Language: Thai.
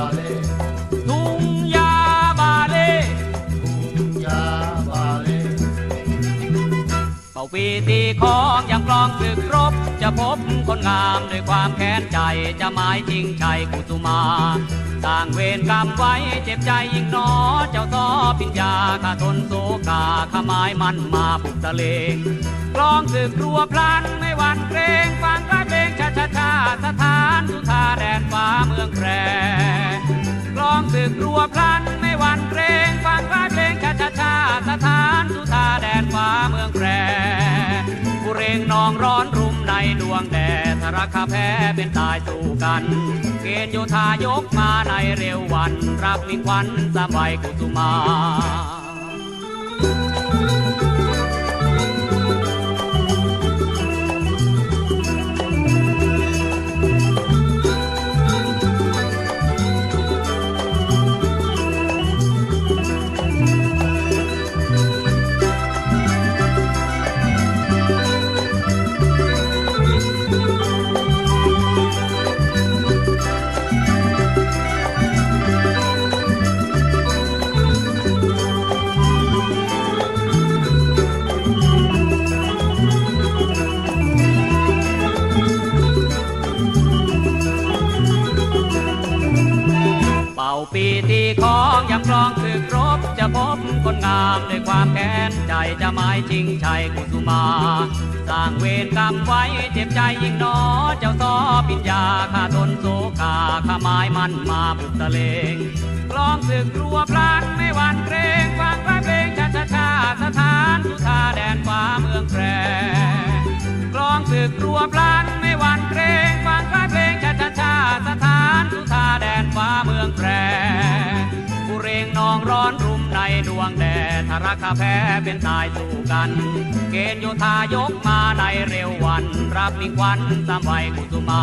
ป่าปีตีของยังกลองศึกครบ จะพบคนงามด้วยความแค้นใจจะหมายจริงชัยกุสุมาสร้างเวรกรรมไว้เจ็บใจยิ่งหนอ เจ้าต่อปิญญาข้าทนโศกาข้าไม้มันมาบุกตะเลงกลองศึกรัวพลันไม่หวั่นเกรงฟังกระเพลงชาชาชาสถานสุธาแดนฟ้าเมืองแพร่ กรัวพลันไม่หวั่นเกรงฟังคลายเพลงชาชาชาสถานสุธาแดนฟ้าเมืองแพรผู้เรงนองร้อนรุมในดวงแดดทราคาแพ้เป็นตายสู่กัน เกณฑ์โยธายกมาในเร็ววัน รับมิ่งควันสามใบกุสุมา เป่าปีตีของยำกลองศึกรบจะพบคนงามด้วยความแค้นใจจะหมายชิงชัยกุสุมาสร้างเวรกรรมไว้เจ็บใจยิ่งนอเจ้าซอปิญญาข้าทนโศกาข้าไม้มันมาบุกตะเลงกลองศึกรัวพระ ดวงแดดทาราคาแพ้เป็นตายสู้กัน เกณฑ์โยธายกมาในเร็ววัน รับมิ่งควันสามใบกุสุมา